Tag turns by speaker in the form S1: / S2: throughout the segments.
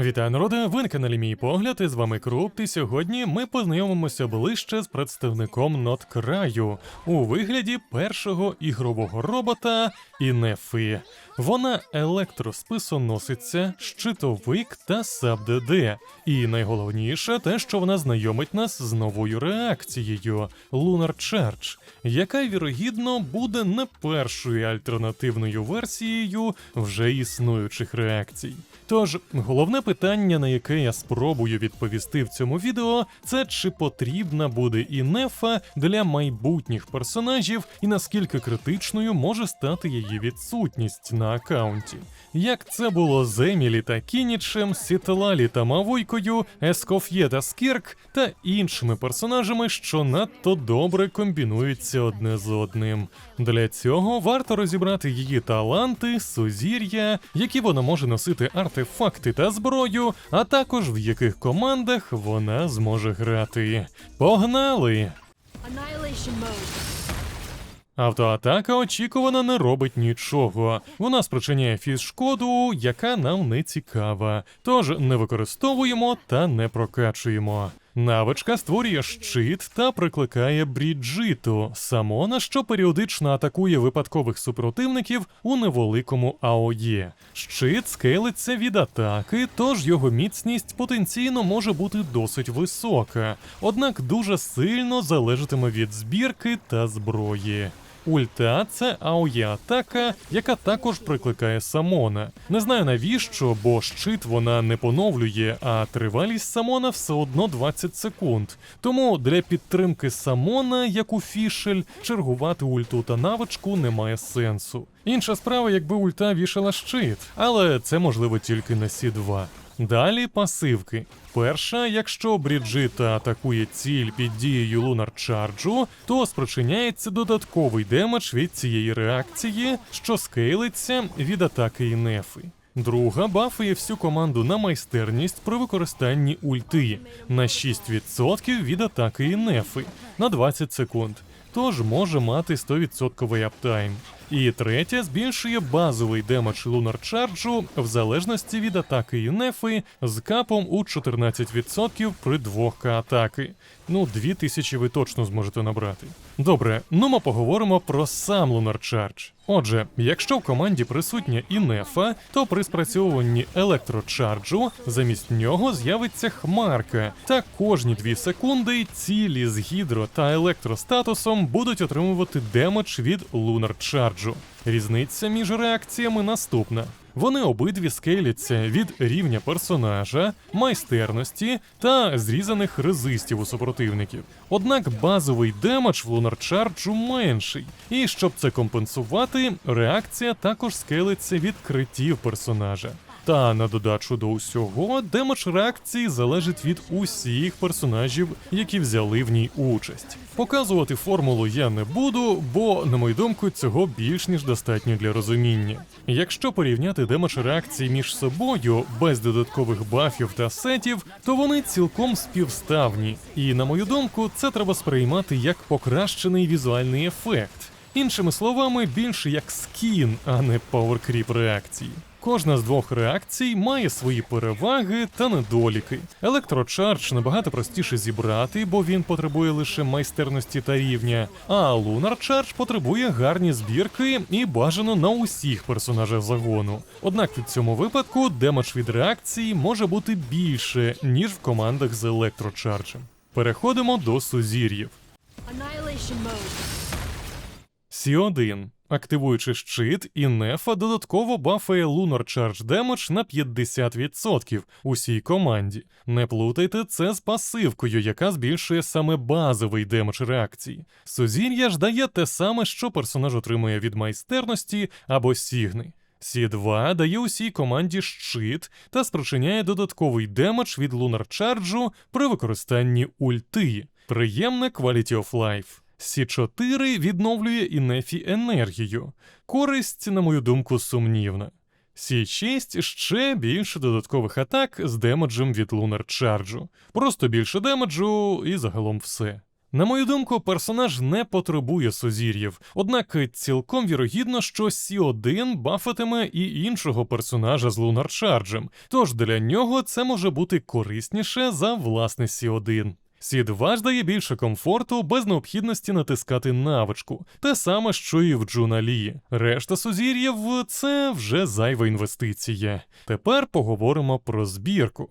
S1: Вітаю народи, ви на каналі Мій Погляд, і з вами Крупт, і сьогодні ми познайомимося ближче з представником Ноткраю у вигляді першого ігрового робота Інефи. Вона електросписоносиця, щитовик та саб-ДД. І найголовніше те, що вона знайомить нас з новою реакцією Lunar Charge, яка вірогідно буде не першою альтернативною версією вже існуючих реакцій. Тож, головне питання, на яке я спробую відповісти в цьому відео, це чи потрібна буде інефа для майбутніх персонажів і наскільки критичною може стати її відсутність на аккаунті. Як це було з Емілі та Кінічем, Сітелалі та Мавойкою, Ескоф'є та Скірк та іншими персонажами, що надто добре комбінуються одне з одним. Для цього варто розібрати її таланти, сузір'я, які вона може носити артефакти та зброю, а також в яких командах вона зможе грати. Погнали! Автоатака очікувано не робить нічого. Вона спричиняє фіз-шкоду, яка нам не цікава. Тож не використовуємо та не прокачуємо. Навичка створює щит та прикликає Бріджиту, самона, що періодично атакує випадкових супротивників у невеликому АОЄ. Щит скелиться від атаки, тож його міцність потенційно може бути досить висока, однак дуже сильно залежатиме від збірки та зброї. Ульта це АОЄ атака, яка також прикликає самона. Не знаю навіщо, бо щит вона не поновлює, а тривалість самона все одно 20 секунд. Тому для підтримки самона, як у фішель, чергувати ульту та навичку немає сенсу. Інша справа, якби ульта вішала щит, але це можливо тільки на Сі 2 Далі пасивки. Перша, якщо Бріджита атакує ціль під дією Лунар Чарджу, то спричиняється додатковий демедж від цієї реакції, що скейлиться від атаки Інефи. Друга бафує всю команду на майстерність при використанні ульти на 6% від атаки Інефи на 20 секунд. Тож може мати 100% аптайм. І третя збільшує базовий демедж Лунар Чарджу в залежності від атаки Інефи з капом у 14% при 2К атаки. Ну, 2000 ви точно зможете набрати. Добре, ну ми поговоримо про сам Лунар Чардж. Отже, якщо в команді присутня Інефа, то при спрацьовуванні електрочарджу замість нього з'явиться хмарка, та кожні 2 секунди цілі з гідро та електростатусом будуть отримувати демедж від Лунар Чарджу. Різниця між реакціями наступна. Вони обидві скеляться від рівня персонажа, майстерності та зрізаних резистів у супротивників. Однак базовий демедж в Лунар Чарджу менший, і щоб це компенсувати, реакція також скелиться від критів персонажа. Та на додачу до усього, демедж реакції залежить від усіх персонажів, які взяли в ній участь. Показувати формулу я не буду, бо, на мою думку, цього більш ніж достатньо для розуміння. Якщо порівняти демедж реакції між собою без додаткових бафів та сетів, то вони цілком співставні. І на мою думку, це треба сприймати як покращений візуальний ефект. Іншими словами, більше як скін, а не пауеркріп реакції. Кожна з двох реакцій має свої переваги та недоліки. Електрочардж набагато простіше зібрати, бо він потребує лише майстерності та рівня. А Лунар Чардж потребує гарні збірки і бажано на усіх персонажах загону. Однак в цьому випадку демедж від реакції може бути більше, ніж в командах з електрочарджем. Переходимо до сузір'їв.
S2: Annihilation mode.
S1: Сі1. Активуючи щит, Інефа додатково бафає Lunar Charge Damage на 50% усій команді. Не плутайте це з пасивкою, яка збільшує саме базовий демедж реакції. Сузір'я ж дає те саме, що персонаж отримує від майстерності або сігни. Сі2 дає усій команді щит та спричиняє додатковий демедж від Lunar Charge при використанні ульти. Приємне quality of life. Сі4 відновлює Інефі енергію. Користь, на мою думку, сумнівна. Сі6 ще більше додаткових атак з демеджем від Лунар Чарджу. Просто більше демеджу і загалом все. На мою думку, персонаж не потребує сузір'їв, однак цілком вірогідно, що Сі1 бафатиме і іншого персонажа з лунарчарджем, тож для нього це може бути корисніше за власне Сі1. Сі2 дає більше комфорту без необхідності натискати навичку, те саме, що і в Джуналі. Решта сузір'їв це вже зайва інвестиція. Тепер поговоримо про збірку.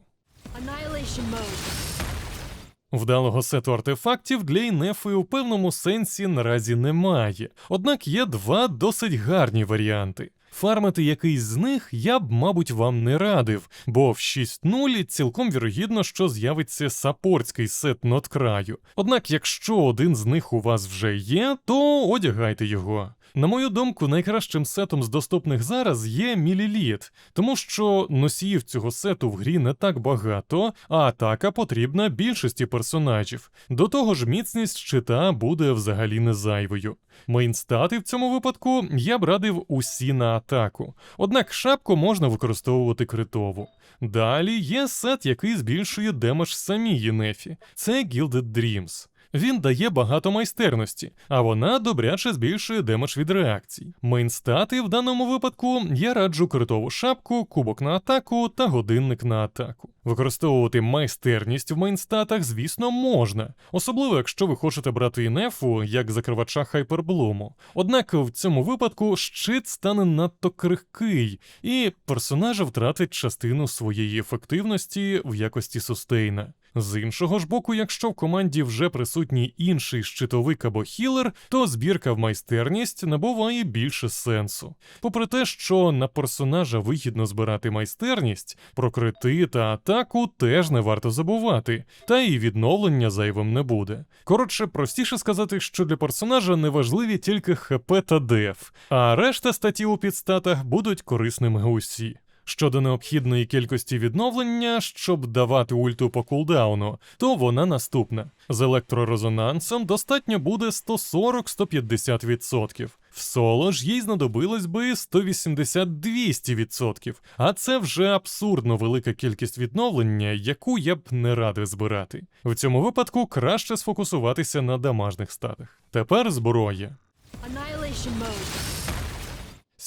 S1: Вдалого сету артефактів для Інефи у певному сенсі наразі немає, однак є два досить гарні варіанти. Фармити якийсь з них я б, мабуть, вам не радив, бо в 6.0 цілком вірогідно, що з'явиться сапорський сет нот краю. Однак, якщо один з них у вас вже є, то одягайте його. На мою думку, найкращим сетом з доступних зараз є Міліліт, тому що носіїв цього сету в грі не так багато, а атака потрібна більшості персонажів. До того ж, міцність щита буде взагалі не зайвою. Мейнстати в цьому випадку я б радив усі на атаку, однак шапку можна використовувати критову. Далі є сет, який збільшує демедж самій Єнефі. Це Gilded Dreams. Він дає багато майстерності, а вона добряче збільшує демедж від реакцій. Мейнстати в даному випадку я раджу критову шапку, кубок на атаку та годинник на атаку. Використовувати майстерність в мейнстатах, звісно, можна, особливо якщо ви хочете брати інефу як закривача хайперблуму. Однак в цьому випадку щит стане надто крихкий, і персонажа втратить частину своєї ефективності в якості сустейна. З іншого ж боку, якщо в команді вже присутній інший щитовик або хілер, то збірка в майстерність набуває більше сенсу. Попри те, що на персонажа вигідно збирати майстерність, про крити та атаку теж не варто забувати, та і відновлення зайвим не буде. Коротше, простіше сказати, що для персонажа не важливі тільки ХП та деф, а решта статів у підстатах будуть корисними усі. Щодо необхідної кількості відновлення, щоб давати ульту по кулдауну, то вона наступна. З електрорезонансом достатньо буде 140-150%. В соло ж їй знадобилось би 180-200%, а це вже абсурдно велика кількість відновлення, яку я б не радив збирати. В цьому випадку краще сфокусуватися на дамажних статах. Тепер зброя.
S2: Annihilation mode.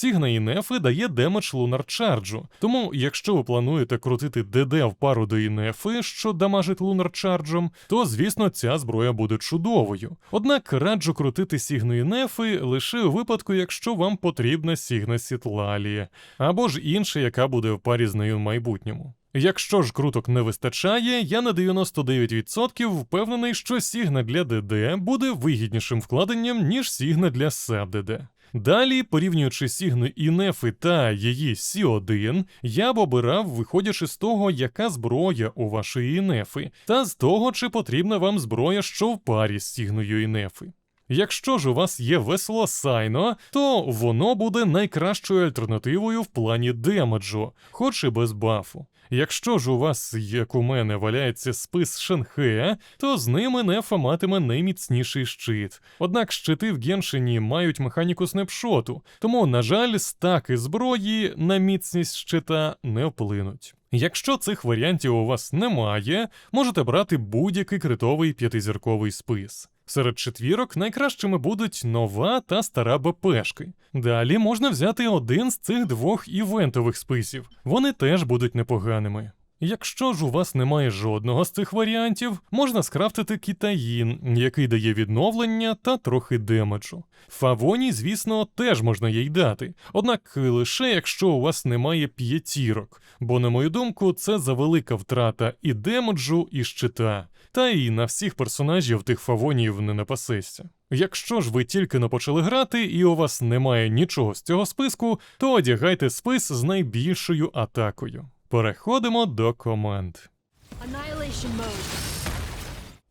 S1: Сігна Інефи дає демедж Лунар Чарджу, тому якщо ви плануєте крутити ДД в пару до Інефи, що дамажить Лунар Чарджем, то звісно ця зброя буде чудовою. Однак раджу крутити Сігну Інефи лише у випадку, якщо вам потрібна Сігна Сітлалія, або ж інша, яка буде в парі з нею в майбутньому. Якщо ж круток не вистачає, я на 99% впевнений, що Сігна для ДД буде вигіднішим вкладенням, ніж Сігна для САБ-ДД. Далі, порівнюючи Сігну Інефи та її Сі1, я б обирав, виходячи з того, яка зброя у вашої Інефи, та з того, чи потрібна вам зброя, що в парі з Сігною Інефи. Якщо ж у вас є весло Сайно, то воно буде найкращою альтернативою в плані демеджу, хоч і без бафу. Якщо ж у вас, як у мене, валяється спис Шенхея, то з ними нефа матиме найміцніший щит. Однак щити в Геншині мають механіку снапшоту, тому, на жаль, стаки зброї на міцність щита не вплинуть. Якщо цих варіантів у вас немає, можете брати будь-який критовий п'ятизірковий спис. Серед четвірок найкращими будуть нова та стара БПшки. Далі можна взяти один з цих двох івентових списів. Вони теж будуть непоганими. Якщо ж у вас немає жодного з цих варіантів, можна скрафтити китаїн, який дає відновлення та трохи демеджу. Фавоні, звісно, теж можна їй дати, однак лише якщо у вас немає п'ятірок, бо, на мою думку, це завелика втрата і демеджу, і щита, та й на всіх персонажів тих фавонів не напасешся. Якщо ж ви тільки не почали грати і у вас немає нічого з цього списку, то одягайте спис з найбільшою атакою. Переходимо до команд.
S2: Annihilation mode.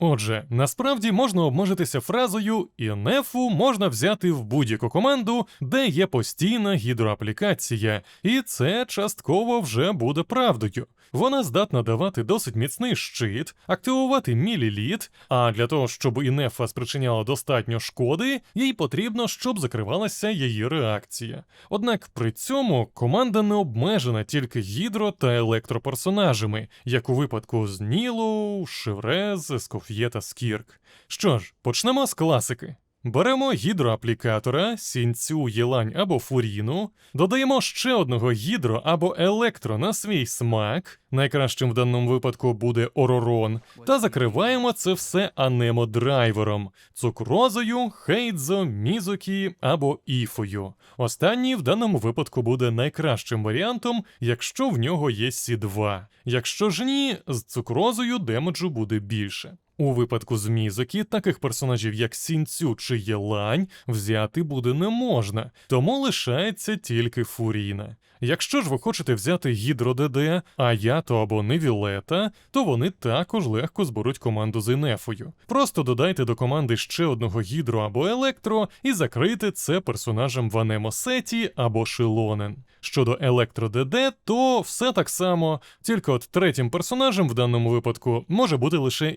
S1: Отже, насправді можна обмежитися фразою «інефу можна взяти в будь-яку команду, де є постійна гідроаплікація, і це частково вже буде правдою. Вона здатна давати досить міцний щит, активувати міліліт, а для того, щоб інефа спричиняла достатньо шкоди, їй потрібно, щоб закривалася її реакція. Однак при цьому команда не обмежена тільки гідро та електроперсонажами, як у випадку з Нілу, Шеврез, Скоф Та Скірк. Що ж, почнемо з класики. Беремо гідроаплікатора, сінцю, єлань або фуріну, додаємо ще одного гідро або електро на свій смак, найкращим в даному випадку буде оророн, та закриваємо це все анемодрайвером, цукрозою, хейдзо, мізокі або іфою. Останній в даному випадку буде найкращим варіантом, якщо в нього є Сі2. Якщо ж ні, з цукрозою демеджу буде більше. У випадку з Мізокі таких персонажів, як Сінцю чи Єлань, взяти буде не можна, тому лишається тільки Фуріна. Якщо ж ви хочете взяти Гідро ДД, Аято або Невілета, то вони також легко зберуть команду з Інефою. Просто додайте до команди ще одного гідро або електро і закрийте це персонажем в Анемосеті або Шилонен. Щодо електро ДД, то все так само, тільки от третім персонажем в даному випадку може бути лише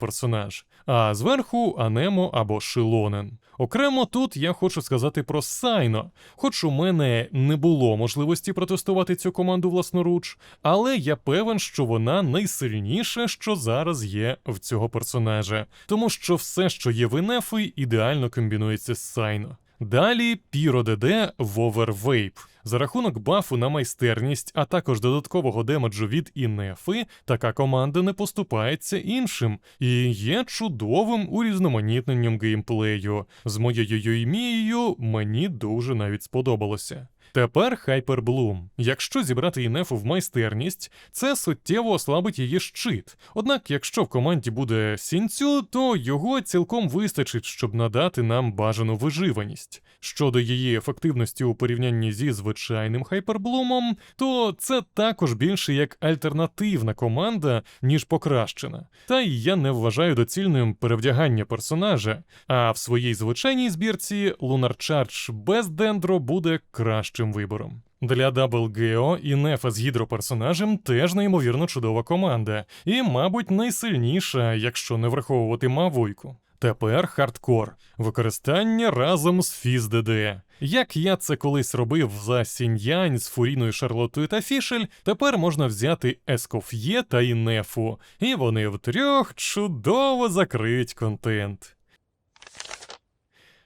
S1: гідроперсонаж, а зверху Анемо або Шилонен. Окремо тут я хочу сказати про Сайно, хоч у мене не було можливості протестувати цю команду власноруч, але я певен, що вона найсильніша, що зараз є в цього персонажа, тому що все, що є в Інефи, ідеально комбінується з Сайно. Далі Піро ДД в Овервейп. За рахунок бафу на майстерність, а також додаткового демеджу від Інефи, така команда не поступається іншим і є чудовим урізноманітненням геймплею. З моєю Юймією мені дуже навіть сподобалося. Тепер Хайперблум. Якщо зібрати Інефу в майстерність, це суттєво ослабить її щит. Однак, якщо в команді буде сінцю, то його цілком вистачить, щоб надати нам бажану виживаність. Щодо її ефективності у порівнянні зі звичайним хайперблумом, то це також більше як альтернативна команда, ніж покращена. Та й я не вважаю доцільним перевдягання персонажа, а в своїй звичайній збірці Lunar Charge без дендро буде кращим вибором. Для Double Geo і Нефа з гідроперсонажем теж неймовірно чудова команда, і, мабуть, найсильніша, якщо не враховувати Мавойку. Тепер хардкор використання разом з фіз-ДД. Як я це колись робив за Сіньянь з Фуріною Шарлотою та Фішель, тепер можна взяти Ескоф'є та Інефу, і вони втрьох чудово закриють контент.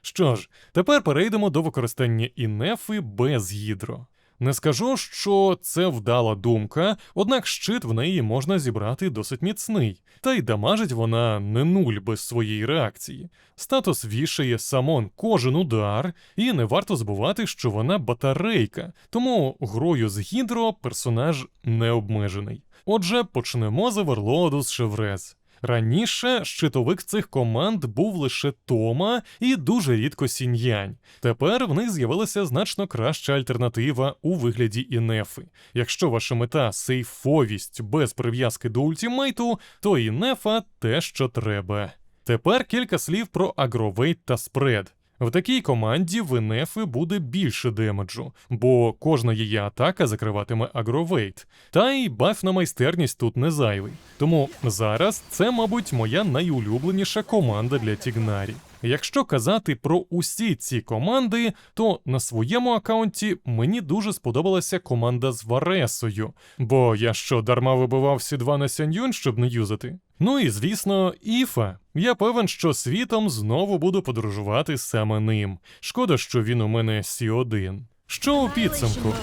S1: Що ж, тепер перейдемо до використання інефи без гідро. Не скажу, що це вдала думка, однак щит в неї можна зібрати досить міцний, та й дамажить вона не нуль без своєї реакції. Статус вішає самон кожен удар, і не варто забувати, що вона батарейка, тому грою з гідро персонаж не обмежений. Отже, почнемо з оверлоду з Шеврез. Раніше щитовик цих команд був лише Тома і дуже рідко Сіньянь. Тепер в них з'явилася значно краща альтернатива у вигляді Інефи. Якщо ваша мета сейфовість без прив'язки до ультімейту, то Інефа те, що треба. Тепер кілька слів про агровейт та спред. В такій команді в Інефи буде більше демеджу, бо кожна її атака закриватиме агровейт. Та й баф на майстерність тут не зайвий. Тому зараз це, мабуть, моя найулюбленіша команда для Тігнарі. Якщо казати про усі ці команди, то на своєму аккаунті мені дуже сподобалася команда з Варесою, бо я що дарма вибивав всі два на Сяньюнь, щоб не юзати. Ну і звісно, Іфа. Я певен, що світом знову буду подорожувати саме ним. Шкода, що він у мене Сі1. Що у підсумку?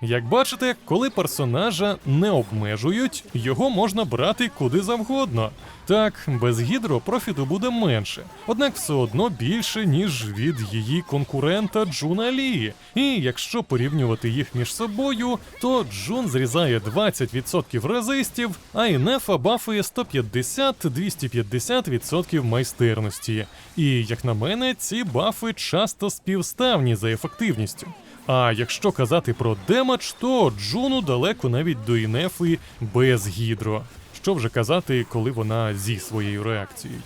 S1: Як бачите, коли персонажа не обмежують, його можна брати куди завгодно. Так, без гідро профіту буде менше, однак все одно більше, ніж від її конкурента Джуна Лі. І якщо порівнювати їх між собою, то Джун зрізає 20% резистів, а Інефа бафує 150-250% майстерності. І як на мене, ці бафи часто співставні за ефективністю. А якщо казати про демедж, то Джуну далеко навіть до Інефи без гідро. Що вже казати, коли вона зі своєю реакцією.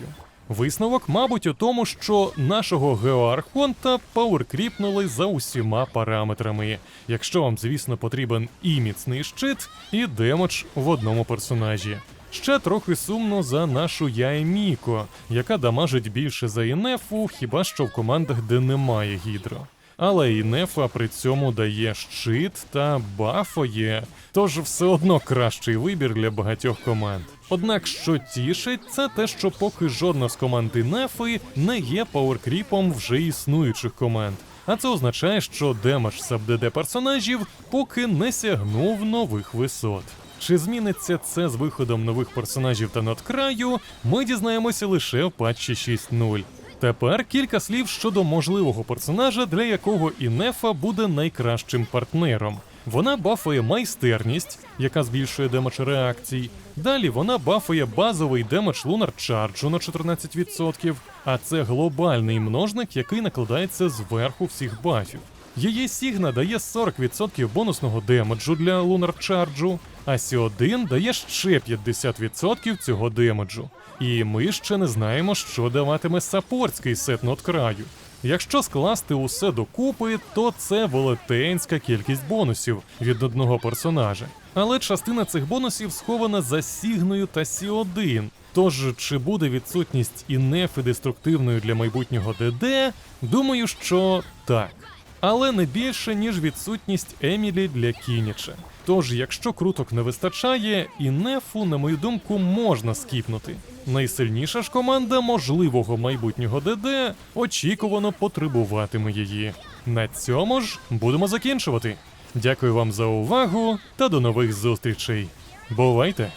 S1: Висновок, мабуть, у тому, що нашого Геоархонта пауеркріпнули за усіма параметрами. Якщо вам, звісно, потрібен і міцний щит, і демедж в одному персонажі. Ще трохи сумно за нашу Яеміко, яка дамажить більше за Інефу, хіба що в командах, де немає гідро. Але і Нефа при цьому дає щит та бафоє, тож все одно кращий вибір для багатьох команд. Однак, що тішить, це те, що поки жодна з команди Нефи не є пауеркріпом вже існуючих команд. А це означає, що демедж саб-ДД персонажів поки не сягнув нових висот. Чи зміниться це з виходом нових персонажів та надкраю, ми дізнаємося лише в патчі 6.0. Тепер кілька слів щодо можливого персонажа, для якого Інефа буде найкращим партнером. Вона бафує майстерність, яка збільшує демедж реакцій. Далі вона бафує базовий демедж лунар чарджу на 14%, а це глобальний множник, який накладається зверху всіх бафів. Її Сігна дає 40% бонусного демеджу для лунар чарджу, а Сі1 дає ще 50% цього демеджу. І ми ще не знаємо, що даватиме саппортський сет ноткраю. Якщо скласти усе докупи, то це велетенська кількість бонусів від одного персонажа. Але частина цих бонусів схована за Сігною та Сі1. Тож, чи буде відсутність і нефи деструктивною для майбутнього ДД? Думаю, що так. Але не більше, ніж відсутність Емілі для Кініча. Тож, якщо круток не вистачає, і нефу, на мою думку, можна скіпнути. Найсильніша ж команда можливого майбутнього ДД очікувано потребуватиме її. На цьому ж будемо закінчувати. Дякую вам за увагу та до нових зустрічей. Бувайте!